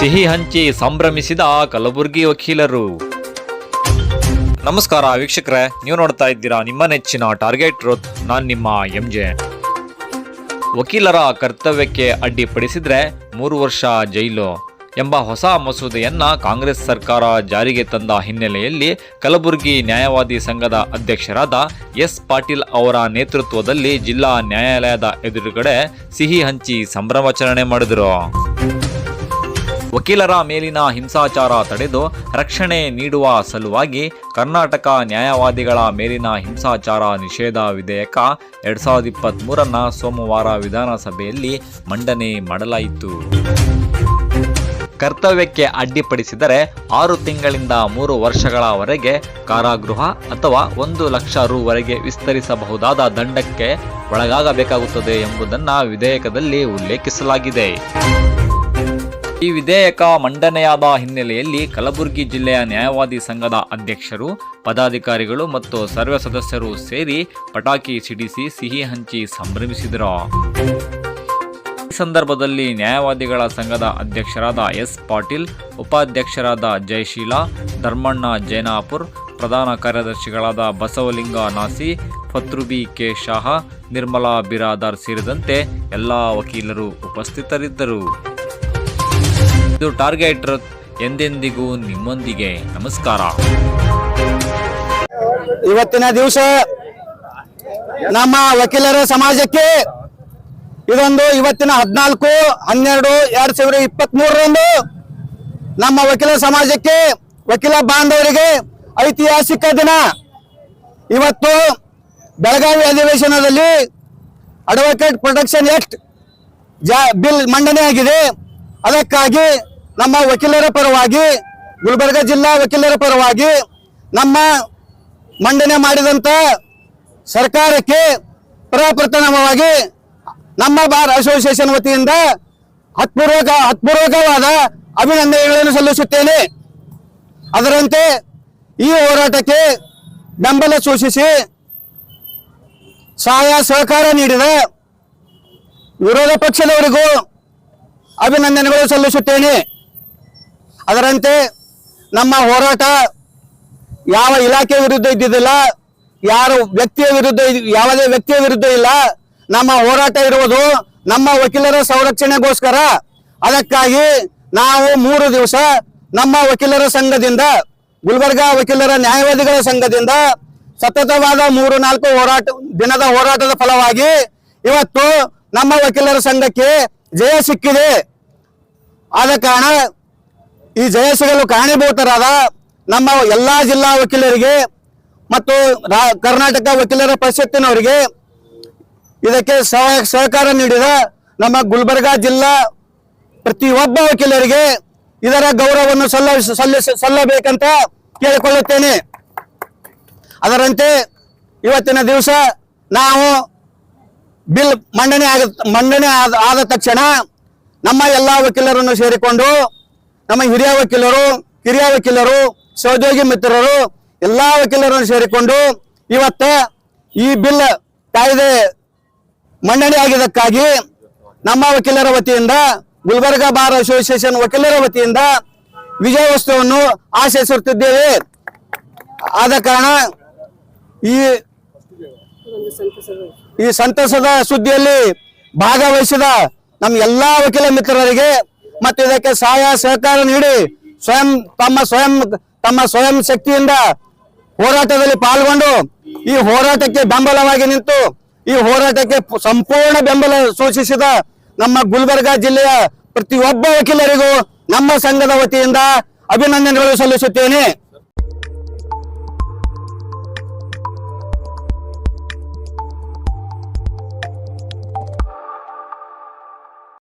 ಸಿಹಿ ಹಂಚಿ ಸಂಭ್ರಮಿಸಿದ ಕಲಬುರಗಿ ವಕೀಲರು. ನಮಸ್ಕಾರ ವೀಕ್ಷಕರೇ, ನೀವು ನೋಡ್ತಾ ಇದ್ದೀರಾ ನಿಮ್ಮ ನೆಚ್ಚಿನ ಟಾರ್ಗೆಟ್ ರೋತ್ ನಾನು ನಿಮ್ಮ ಎಂ ಜೆ ವಕೀಲರ ಕರ್ತವ್ಯಕ್ಕೆ ಅಡ್ಡಿಪಡಿಸಿದ್ರೆ ಮೂರು ವರ್ಷ ಜೈಲು ಎಂಬ ಹೊಸ ಮಸೂದೆಯನ್ನು ಕಾಂಗ್ರೆಸ್ ಸರ್ಕಾರ ಜಾರಿಗೆ ತಂದ ಹಿನ್ನೆಲೆಯಲ್ಲಿ ಕಲಬುರಗಿ ನ್ಯಾಯವಾದಿ ಸಂಘದ ಅಧ್ಯಕ್ಷರಾದ ಎಸ್ ಪಾಟೀಲ್ ಅವರ ನೇತೃತ್ವದಲ್ಲಿ ಜಿಲ್ಲಾ ನ್ಯಾಯಾಲಯದ ಎದುರುಗಡೆ ಸಿಹಿ ಹಂಚಿ ಸಂಭ್ರಮಾಚರಣೆ ಮಾಡಿದರು. ವಕೀಲರ ಮೇಲಿನ ಹಿಂಸಾಚಾರ ತಡೆದು ರಕ್ಷಣೆ ನೀಡುವ ಸಲುವಾಗಿ ಕರ್ನಾಟಕ ನ್ಯಾಯವಾದಿಗಳ ಮೇಲಿನ ಹಿಂಸಾಚಾರ ನಿಷೇಧ ವಿಧೇಯಕ ಎರಡ್ ಸಾವಿರದ ಸೋಮವಾರ ವಿಧಾನಸಭೆಯಲ್ಲಿ ಮಂಡನೆ ಮಾಡಲಾಯಿತು. ಕರ್ತವ್ಯಕ್ಕೆ ಅಡ್ಡಿಪಡಿಸಿದರೆ ಆರು ತಿಂಗಳಿಂದ ಮೂರು ವರ್ಷಗಳವರೆಗೆ ಕಾರಾಗೃಹ ಅಥವಾ ಒಂದು ಲಕ್ಷ ರುವರೆಗೆ ವಿಸ್ತರಿಸಬಹುದಾದ ದಂಡಕ್ಕೆ ಒಳಗಾಗಬೇಕಾಗುತ್ತದೆ ಎಂಬುದನ್ನು ವಿಧೇಯಕದಲ್ಲಿ ಉಲ್ಲೇಖಿಸಲಾಗಿದೆ. ಈ ವಿಧೇಯಕ ಮಂಡನೆಯಾದ ಹಿನ್ನೆಲೆಯಲ್ಲಿ ಕಲಬುರಗಿ ಜಿಲ್ಲೆಯ ನ್ಯಾಯವಾದಿ ಸಂಘದ ಅಧ್ಯಕ್ಷರು, ಪದಾಧಿಕಾರಿಗಳು ಮತ್ತು ಸರ್ವ ಸದಸ್ಯರು ಸೇರಿ ಪಟಾಕಿ ಸಿಡಿಸಿ ಸಿಹಿ ಹಂಚಿ ಸಂಭ್ರಮಿಸಿದರು. ಈ ಸಂದರ್ಭದಲ್ಲಿ ನ್ಯಾಯವಾದಿಗಳ ಸಂಘದ ಅಧ್ಯಕ್ಷರಾದ ಎಸ್ ಪಾಟೀಲ್, ಉಪಾಧ್ಯಕ್ಷರಾದ ಜಯಶೀಲಾ, ಧರ್ಮಣ್ಣ ಜೈನಾಪುರ್, ಪ್ರಧಾನ ಕಾರ್ಯದರ್ಶಿಗಳಾದ ಬಸವಲಿಂಗ ನಾಸಿ, ಫತ್ರುಬಿ ಕೆ ಶಾಹ ನಿರ್ಮಲಾ ಬಿರಾದಾರ್ ಸೇರಿದಂತೆ ಎಲ್ಲ ವಕೀಲರು ಉಪಸ್ಥಿತರಿದ್ದರು. ಇದು ಟಾರ್ಗೆಟ್ ಎಂದೆಂದಿಗೂ ನಿಮ್ಮೊಂದಿಗೆ. ನಮಸ್ಕಾರ. ಇವತ್ತಿನ ದಿವಸ ನಮ್ಮ ವಕೀಲರ ಸಮಾಜಕ್ಕೆ ಇದೊಂದು ಇವತ್ತಿನ ಹದಿನಾಲ್ಕು, ಹನ್ನೆರಡು, ಎರಡ್ ಸಾವಿರದ ಇಪ್ಪತ್ತ್ ಮೂರರಂದು ನಮ್ಮ ವಕೀಲ ಸಮಾಜಕ್ಕೆ ವಕೀಲ ಬಾಂಧವರಿಗೆ ಐತಿಹಾಸಿಕ ದಿನ. ಇವತ್ತು ಬೆಳಗಾವಿ ಅಧಿವೇಶನದಲ್ಲಿ ಅಡ್ವೊಕೇಟ್ ಪ್ರೊಟೆಕ್ಷನ್ ಆಕ್ಟ್ ಜಾ ಬಿಲ್ ಮಂಡನೆ ಆಗಿದೆ ಅದಕ್ಕಾಗಿ ನಮ್ಮ ವಕೀಲರ ಪರವಾಗಿ, ಗುಲ್ಬರ್ಗ ಜಿಲ್ಲಾ ವಕೀಲರ ಪರವಾಗಿ ನಮ್ಮ ಮಂಡನೆ ಮಾಡಿದಂತ ಸರ್ಕಾರಕ್ಕೆ ಪ್ರಪ್ರಥಮವಾಗಿ ನಮ್ಮ ಬಾರ್ ಅಸೋಸಿಯೇಷನ್ ವತಿಯಿಂದ ಹತ್ಪೂರ್ವಕ ಹತ್ಪೂರ್ವಕವಾದ ಅಭಿನಂದನೆಗಳನ್ನು ಸಲ್ಲಿಸುತ್ತೇನೆ. ಅದರಂತೆ ಈ ಹೋರಾಟಕ್ಕೆ ಬೆಂಬಲ ಸೂಚಿಸಿ ಸಹಾಯ ಸಹಕಾರ ನೀಡಿದ ವಿರೋಧ ಪಕ್ಷದವರಿಗೂ ಅಭಿನಂದನೆಗಳು ಸಲ್ಲಿಸುತ್ತೇನೆ. ಅದರಂತೆ ನಮ್ಮ ಹೋರಾಟ ಯಾವ ಇಲಾಖೆ ವಿರುದ್ಧ ಇದ್ದಿದ್ದಿಲ್ಲ, ಯಾರು ವ್ಯಕ್ತಿಯ ವಿರುದ್ಧ ಯಾವುದೇ ವ್ಯಕ್ತಿಯ ವಿರುದ್ಧ ಇಲ್ಲ. ನಮ್ಮ ಹೋರಾಟ ಇರುವುದು ನಮ್ಮ ವಕೀಲರ ಸಂರಕ್ಷಣೆಗೋಸ್ಕರ. ಅದಕ್ಕಾಗಿ ನಾವು ಮೂರು ದಿವಸ ನಮ್ಮ ವಕೀಲರ ಸಂಘದಿಂದ, ಗುಲ್ಬರ್ಗ ವಕೀಲರ ನ್ಯಾಯವಾದಿಗಳ ಸಂಘದಿಂದ ಸತತವಾದ ಮೂರು, ನಾಲ್ಕು ಹೋರಾಟ, ದಿನದ ಹೋರಾಟದ ಫಲವಾಗಿ ಇವತ್ತು ನಮ್ಮ ವಕೀಲರ ಸಂಘಕ್ಕೆ ಜಯ ಸಿಕ್ಕಿದೆ. ಆದ ಕಾರಣ ಈ ಜಯ ಸಿಗಲು ಕಾರಣೀಭೂತರಾದ ನಮ್ಮ ಎಲ್ಲಾ ಜಿಲ್ಲಾ ವಕೀಲರಿಗೆ ಮತ್ತು ಕರ್ನಾಟಕ ವಕೀಲರ ಪರಿಷತ್ತಿನವರಿಗೆ ಇದಕ್ಕೆ ಸಹಕಾರ ನೀಡಿದ ನಮ್ಮ ಗುಲ್ಬರ್ಗಾ ಜಿಲ್ಲಾ ಪ್ರತಿಯೊಬ್ಬ ವಕೀಲರಿಗೆ ಇದರ ಗೌರವವನ್ನು ಸಲ್ಲ ಸಲ್ಲಬೇಕಂತ ಕೇಳಿಕೊಳ್ಳುತ್ತೇನೆ. ಅದರಂತೆ ಇವತ್ತಿನ ದಿವಸ ನಾವು ಬಿಲ್ ಮಂಡನೆ ಆಗ, ಮಂಡನೆ ಆದ ತಕ್ಷಣ ನಮ್ಮ ಎಲ್ಲ ವಕೀಲರನ್ನು ಸೇರಿಕೊಂಡು ನಮ್ಮ ಹಿರಿಯ ವಕೀಲರು, ಕಿರಿಯ ವಕೀಲರು, ಸಹೋದ್ಯೋಗಿ ಮಿತ್ರರು, ಎಲ್ಲಾ ವಕೀಲರನ್ನು ಸೇರಿಕೊಂಡು ಇವತ್ತ ಈ ಬಿಲ್ ಕಾಯ್ದೆ ಮಂಡನೆ ಆಗಿದ್ದಕ್ಕಾಗಿ ನಮ್ಮ ವಕೀಲರ ವತಿಯಿಂದ, ಗುಲ್ಬರ್ಗ ಬಾರ್ ಅಸೋಸಿಯೇಷನ್ ವಕೀಲರ ವತಿಯಿಂದ ವಿಜಯ ವಸ್ತುವನ್ನು ಆಶಿಸುತ್ತಿದ್ದೇವೆ ಆದ ಕಾರಣ ಈ ಈ ಸಂತಸದ ಸುದ್ದಿಯಲ್ಲಿ ಭಾಗವಹಿಸಿದ ನಮ್ಮ ಎಲ್ಲಾ ವಕೀಲ ಮಿತ್ರರಿಗೆ ಮತ್ತು ಇದಕ್ಕೆ ಸಹಾಯ, ಸಹಕಾರ ನೀಡಿ ಸ್ವಯಂ, ತಮ್ಮ ಸ್ವಯಂ ತಮ್ಮ ಸ್ವಯಂ ಶಕ್ತಿಯಿಂದ ಹೋರಾಟದಲ್ಲಿ ಪಾಲ್ಗೊಂಡು ಈ ಹೋರಾಟಕ್ಕೆ ಬೆಂಬಲವಾಗಿ ನಿಂತು, ಈ ಹೋರಾಟಕ್ಕೆ ಸಂಪೂರ್ಣ ಬೆಂಬಲ ಸೂಚಿಸಿದ ನಮ್ಮ ಗುಲ್ಬರ್ಗಾ ಜಿಲ್ಲೆಯ ಪ್ರತಿಯೊಬ್ಬ ವಕೀಲರಿಗೂ ನಮ್ಮ ಸಂಘದ ವತಿಯಿಂದ ಅಭಿನಂದನೆಗಳು ಸಲ್ಲಿಸುತ್ತೇನೆ.